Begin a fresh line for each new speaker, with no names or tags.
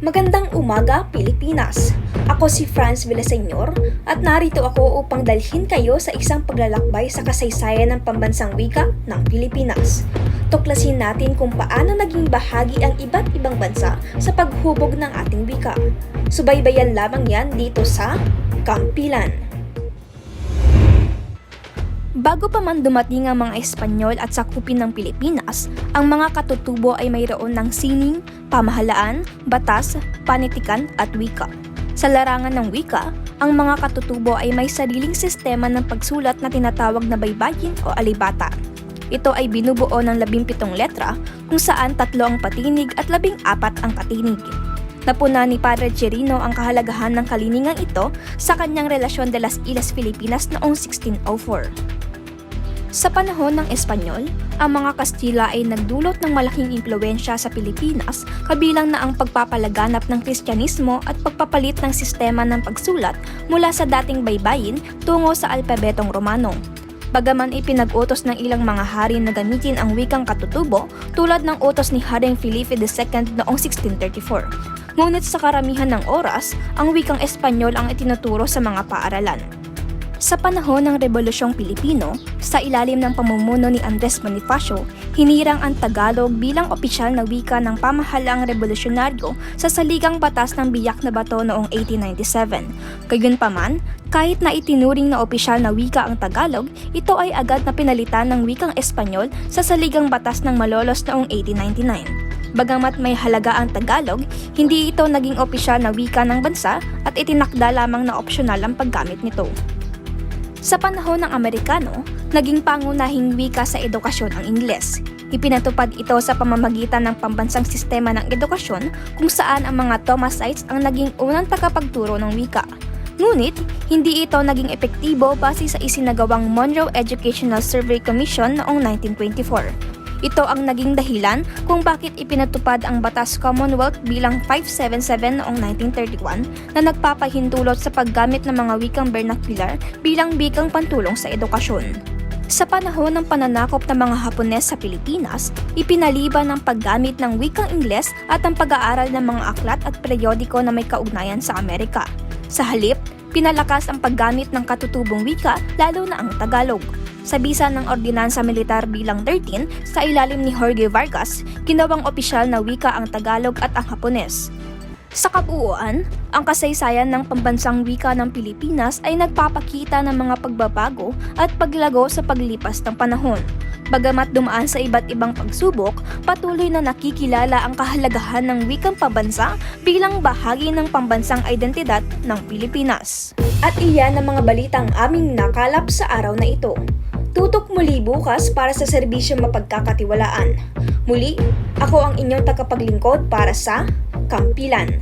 Magandang umaga, Pilipinas! Ako si Franz Villaseñor at narito ako upang dalhin kayo sa isang paglalakbay sa kasaysayan ng pambansang wika ng Pilipinas. Tuklasin natin kung paano naging bahagi ang iba't ibang bansa sa paghubog ng ating wika. Subaybayan lamang yan dito sa Kampilan. Bago pa man dumating ang mga Espanyol at sakupin ng Pilipinas, ang mga katutubo ay mayroon ng sining, pamahalaan, batas, panitikan at wika. Sa larangan ng wika, ang mga katutubo ay may sariling sistema ng pagsulat na tinatawag na baybayin o alibata. Ito ay binubuo ng 17 letra kung saan tatlo ang patinig at 14 ang katinig. Napuna ni Padre Chirino ang kahalagahan ng kaliningang ito sa kanyang relasyon de las Islas Filipinas noong 1604. Sa panahon ng Espanyol, ang mga Kastila ay nagdulot ng malaking impluensya sa Pilipinas kabilang na ang pagpapalaganap ng Kristyanismo at pagpapalit ng sistema ng pagsulat mula sa dating baybayin tungo sa alpabetong Romano. Bagaman ipinag-utos ng ilang mga hari na gamitin ang wikang katutubo tulad ng utos ni Haring Felipe II noong 1634. Ngunit sa karamihan ng oras, ang wikang Espanyol ang itinuturo sa mga paaralan. Sa panahon ng Rebolusyong Pilipino, sa ilalim ng pamumuno ni Andres Bonifacio, hinirang ang Tagalog bilang opisyal na wika ng pamahalaang revolusyonaryo sa saligang batas ng Biyak na Bato noong 1897. Gayunpaman, kahit na itinuring na opisyal na wika ang Tagalog, ito ay agad na pinalitan ng wikang Espanyol sa saligang batas ng Malolos noong 1899. Bagamat may halaga ang Tagalog, hindi ito naging opisyal na wika ng bansa at itinakda lamang na opsyonal ang paggamit nito. Sa panahon ng Amerikano, naging pangunahing wika sa edukasyon ang Ingles. Ipinatupad ito sa pamamagitan ng pambansang sistema ng edukasyon kung saan ang mga Thomasites ang naging unang tagapagturo ng wika. Ngunit, hindi ito naging epektibo base sa isinagawang Monroe Educational Survey Commission noong 1924. Ito ang naging dahilan kung bakit ipinatupad ang Batas Commonwealth bilang 577 noong 1931 na nagpapahintulot sa paggamit ng mga wikang vernacular bilang bikang pantulong sa edukasyon. Sa panahon ng pananakop ng mga Hapones sa Pilipinas, ipinaliban ang paggamit ng wikang Ingles at ang pag-aaral ng mga aklat at periodiko na may kaugnayan sa Amerika. Sa halip, pinalakas ang paggamit ng katutubong wika lalo na ang Tagalog. Sa bisa ng Ordinansa Militar bilang 13 sa ilalim ni Jorge Vargas, ginawang opisyal na wika ang Tagalog at ang Hapones. Sa kabuuan, ang kasaysayan ng pambansang wika ng Pilipinas ay nagpapakita ng mga pagbabago at paglago sa paglipas ng panahon. Bagamat dumaan sa iba't ibang pagsubok, patuloy na nakikilala ang kahalagahan ng wikang pabansa bilang bahagi ng pambansang identidad ng Pilipinas. At iyan ang mga balitang aming nakalap sa araw na ito. Tutok muli bukas para sa serbisyong mapagkakatiwalaan. Muli, ako ang inyong tagapaglingkod para sa Kampilan.